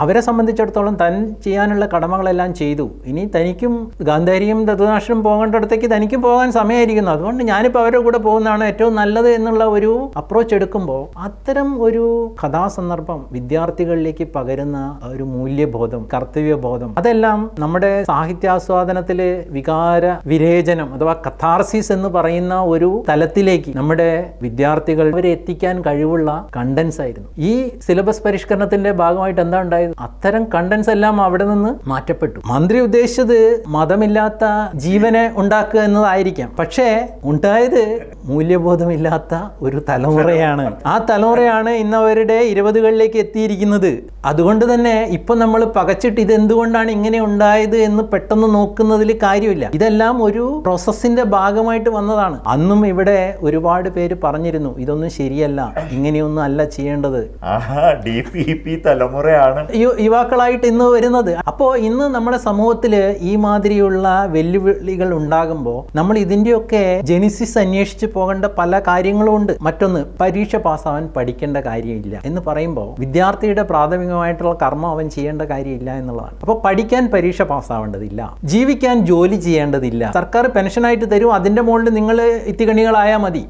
അവരെ സംബന്ധിച്ചിടത്തോളം താൻ ചെയ്യാനുള്ള കടമകളെല്ലാം ചെയ്തു. ഇനി തനിക്കും ഗാന്ധാരിയും ദത്തുനാശനും പോകേണ്ടടത്തേക്ക് തനിക്കും പോകാൻ സമയമായിരിക്കുന്നു. അതുകൊണ്ട് ഞാനിപ്പോൾ അവരുടെ കൂടെ പോകുന്നതാണ് ഏറ്റവും നല്ലത് എന്നുള്ള ഒരു അപ്രോച്ച് എടുക്കുമ്പോൾ അത്തരം ഒരു കഥാസന്ദർഭം വിദ്യാർത്ഥികളിലേക്ക് പകരുന്ന ഒരു മൂല്യബോധം കർത്തവ്യബോധം അതെല്ലാം നമ്മുടെ സാഹിത്യാസ്വാദനത്തിൽ വികാര വിരേചനം അഥവാ കഥാർസിസ് എന്ന് പറയുന്ന ഒരു തലത്തിലേക്ക് നമ്മുടെ വിദ്യാർത്ഥികൾ അവരെ എത്തിക്കാൻ കഴിവുള്ള കണ്ടൻസ് ആയിരുന്നു. ഈ സിലബസ് പരിഷ്കരണത്തിന്റെ ഭാഗമായിട്ട് എന്താ ഉണ്ടായത് അത്തരം കണ്ടൻസ് എല്ലാം അവിടെ നിന്ന് മാറ്റപ്പെട്ടു. മന്ത്രി ഉദ്ദേശിച്ചത് മതമില്ലാത്ത ജീവനെ ഉണ്ടാക്കുക എന്നതായിരിക്കാം. പക്ഷേ ഉണ്ടായത് മൂല്യബോധമില്ലാത്ത ഒരു തലമുറയാണ്. ആ തലമുറയാണ് ഇന്ന് അവരുടെ ഇരുപതുകളിലേക്ക് എത്തിയിരിക്കുന്നത്. അതുകൊണ്ട് തന്നെ ഇപ്പൊ നമ്മൾ പകച്ചിട്ട് ഇതെന്തുകൊണ്ടാണ് ഇങ്ങനെ ഉണ്ടായത് എന്ന് പെട്ടെന്ന് നോക്കുന്നതിൽ കാര്യമില്ല. ഇതെല്ലാം ഒരു പ്രോസസ്സിന്റെ ഭാഗമായിട്ട് വന്നതാണ്. അന്നും ഇവിടെ ഒരുപാട് പേര് പറഞ്ഞിരുന്നു ഇതൊന്നും ശരിയല്ല ഇങ്ങനെയൊന്നും അല്ല ചെയ്യേണ്ടത്. തലമുറയാണ്. യുവാക്കളായിട്ട് ഇന്ന് വരുന്നത്. അപ്പോൾ ഇന്ന് നമ്മുടെ സമൂഹത്തിൽ ഈ മാതിരിയുള്ള വെല്ലുവിളികൾ ഉണ്ടാകുമ്പോൾ നമ്മൾ ഇതിന്റെയൊക്കെ ജെനിസിസ് അന്വേഷിച്ച് പോകേണ്ട പല കാര്യങ്ങളും ഉണ്ട്. മറ്റൊന്ന് പരീക്ഷ പാസ്സാവാൻ പഠിക്കേണ്ട കാര്യമില്ല എന്ന് പറയുമ്പോൾ വിദ്യാർത്ഥിയുടെ പ്രാഥമികമായിട്ടുള്ള കർമ്മം അവൻ ചെയ്യേണ്ട കാര്യമില്ല എന്നുള്ളതാണ്. അപ്പോൾ പഠിക്കാൻ പരീക്ഷ പാസ്സാവേണ്ടതില്ല. ജീവിക്കാൻ ജോലി ചെയ്യേണ്ടതില്ല. സർക്കാർ പെൻഷനായിട്ട് തരും. അതിന്റെ മുകളിൽ നിങ്ങൾ ഇത്തികണികളായാൽ മതി.